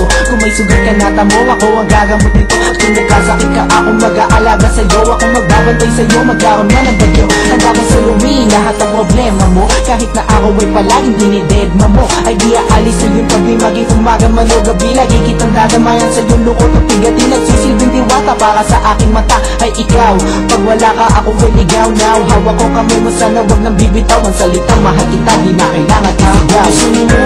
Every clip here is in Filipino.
pira-piraso Kung may sugat ka na tamo ako ang gagamot nito At kung nagkasakit ka ako mag-aalaga sa'yo. Ako magbabantay sa'yo magkaroon man ng bagyo. Handa ko saluhin lahat ng problema mo. Kahit na ako ay palaging dinidedma mo Ay di aalis sa iyong tabi maging umaga man o gabi Lagi kitang dadamayan sa iyong lukot at tigatin Nagsisilbing diwata para sa aking mata. Ay ikaw Pag wala ka ako ay ligaw. Now Hawak ko kami mo sana wag nang bibitaw. Ang salitang mahal kita di na kailangan isigaw Simula ng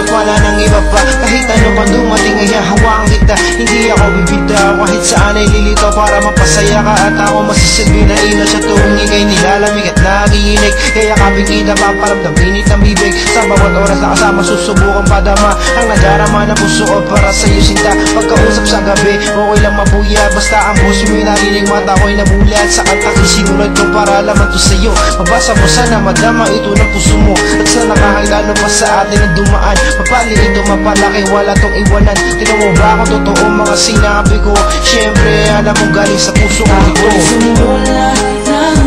at wala nang iba pa Kahit ano pa dumating ay hahawaan kita Hindi ako bibitaw kahit saan ay lilito Para mapasaya ka. At ako masisilbi na ina Sa tuwing ikay nilalamig at nagiinig Kaya kaping kita paparamdam init ng bibig. Sa bawat oras na kasama susubukan padama Ang nadarama ng puso ko para sa'yo sinta. Pagkausap sa gabi okay lang mabuya. Basta ang puso mo'y narinig mata ko'y nabulat Sa kanta sinulat ko para laman to sa'yo. Mabasa mo sana madama ito ng puso mo. At sana kahit pa sa atin ang dumaan. Mapali ito mapalaki wala tong iwanan. Tinan mo ba kung totoo mga sinabi ko. Siyempre alam mo galing sa puso ko. Ito Simula ng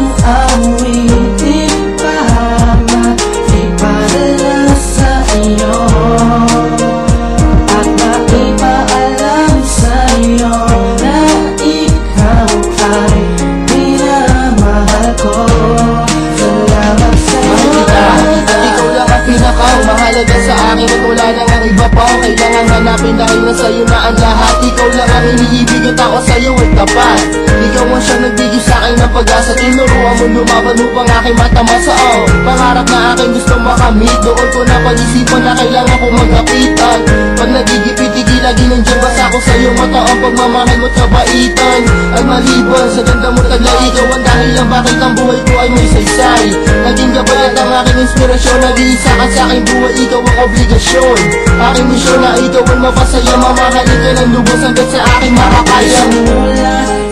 Mahalaga sa akin at wala nang ang iba pa. Kailangan hanapin dahil nasa iyo na ang lahat. Ikaw lang ang iniibig at ako sa'yo ay tapat. Ikaw ang siya nagbigay sa akin ng pag-asa. Tinuruan mo lumaban upang aking matamasa oh, Pangarap na aking gusto makamit. Doon ko na pag-isipan na kailangan ko magkapitan Pag nagigipit-igi lagi nandiyan basta ako sa'yo. Mata ang pagmamahal mo at kabaitan Ay maliban sa ganda mo tagla Ikaw ang dahilan bakit ang buhay ko ay may saysay? Naging gabay at ang aking inspirasyon Nag-iisa ka sa aking buhay, ikaw ang obligasyon. Aking misyon na ikaw ang mapasaya Mamahalin ka ng lubos hanggang sa aking makakaya Simula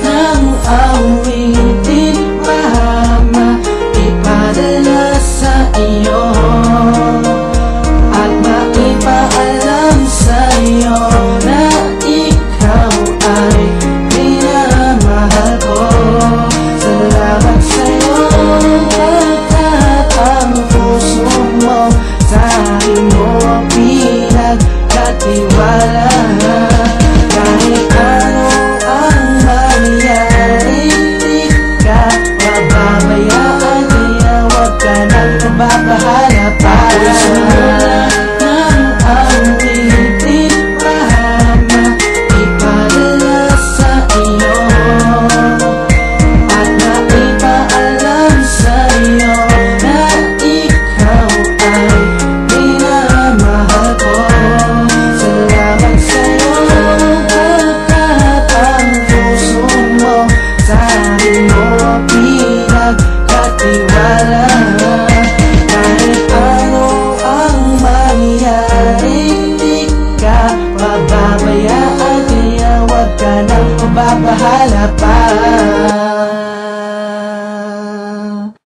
mababahala pa